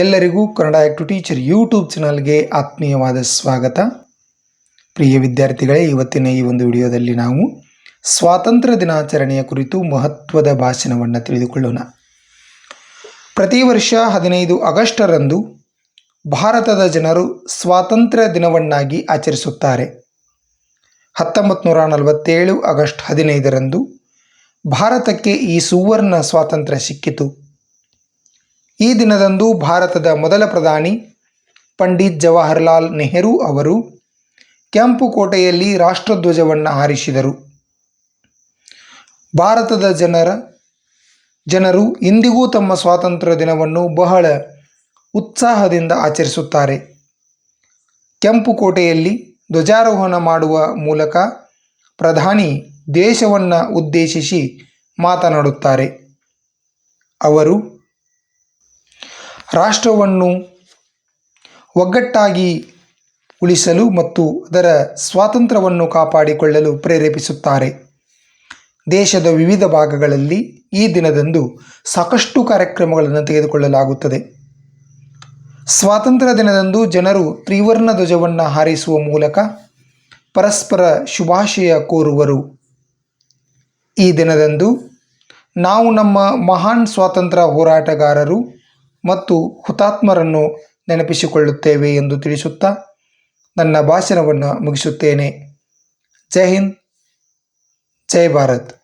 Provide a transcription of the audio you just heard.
ಎಲ್ಲರಿಗೂ Kannada act teacher YouTube ಚಾನಲ್ಗೆ ಆತ್ಮೀಯವಾದ ಸ್ವಾಗತ. ಪ್ರಿಯ ವಿದ್ಯಾರ್ಥಿಗಳೇ, ಇವತ್ತಿನ ಈ ಒಂದು ವಿಡಿಯೋದಲ್ಲಿ ನಾವು ಸ್ವಾತಂತ್ರ್ಯ ದಿನಾಚರಣೆಯ ಕುರಿತು ಮಹತ್ವದ ಭಾಷಣವನ್ನು ತಿಳಿದುಕೊಳ್ಳೋಣ. ಪ್ರತಿ ವರ್ಷ ಹದಿನೈದು ಆಗಸ್ಟರಂದು ಭಾರತದ ಜನರು ಸ್ವಾತಂತ್ರ್ಯ ದಿನವನ್ನಾಗಿ ಆಚರಿಸುತ್ತಾರೆ. ಹತ್ತೊಂಬತ್ತು ನೂರ ನಲವತ್ತೇಳು ಆಗಸ್ಟ್ ಹದಿನೈದರಂದು ಭಾರತಕ್ಕೆ ಈ ಸುವರ್ಣ ಸ್ವಾತಂತ್ರ್ಯ ಸಿಕ್ಕಿತು. ಈ ದಿನದಂದು ಭಾರತದ ಮೊದಲ ಪ್ರಧಾನಿ ಪಂಡಿತ್ ಜವಾಹರ್ಲಾಲ್ ನೆಹರು ಅವರು ಕೆಂಪು ಕೋಟೆಯಲ್ಲಿ ರಾಷ್ಟ್ರಧ್ವಜವನ್ನು ಹಾರಿಸಿದರು. ಭಾರತದ ಜನರ, ಜನರು ಇಂದಿಗೂ ತಮ್ಮ ಸ್ವಾತಂತ್ರ್ಯ ದಿನವನ್ನು ಬಹಳ ಉತ್ಸಾಹದಿಂದ ಆಚರಿಸುತ್ತಾರೆ. ಕೆಂಪು ಕೋಟೆಯಲ್ಲಿ ಧ್ವಜಾರೋಹಣ ಮಾಡುವ ಮೂಲಕ ಪ್ರಧಾನಿ ದೇಶವನ್ನು ಉದ್ದೇಶಿಸಿ ಮಾತನಾಡುತ್ತಾರೆ. ಅವರು ರಾಷ್ಟ್ರವನ್ನು ಒಗ್ಗಟ್ಟಾಗಿ ಉಳಿಸಲು ಮತ್ತು ಅದರ ಸ್ವಾತಂತ್ರ್ಯವನ್ನು ಕಾಪಾಡಿಕೊಳ್ಳಲು ಪ್ರೇರೇಪಿಸುತ್ತಾರೆ. ದೇಶದ ವಿವಿಧ ಭಾಗಗಳಲ್ಲಿ ಈ ದಿನದಂದು ಸಾಕಷ್ಟು ಕಾರ್ಯಕ್ರಮಗಳನ್ನು ತೆಗೆದುಕೊಳ್ಳಲಾಗುತ್ತದೆ. ಸ್ವಾತಂತ್ರ್ಯ ದಿನದಂದು ಜನರು ತ್ರಿವರ್ಣ ಧ್ವಜವನ್ನು ಹಾರಿಸುವ ಮೂಲಕ ಪರಸ್ಪರ ಶುಭಾಶಯ ಕೋರುವರು. ಈ ದಿನದಂದು ನಾವು ನಮ್ಮ ಮಹಾನ್ ಸ್ವಾತಂತ್ರ್ಯ ಹೋರಾಟಗಾರರು ಮತ್ತು ಹುತಾತ್ಮರನ್ನು ನೆನಪಿಸಿಕೊಳ್ಳುತ್ತೇವೆ ಎಂದು ತಿಳಿಸುತ್ತಾ ನನ್ನ ಭಾಷಣವನ್ನು ಮುಗಿಸುತ್ತೇನೆ. ಜೈ ಹಿಂದ್ ಜೈ ಭಾರತ್.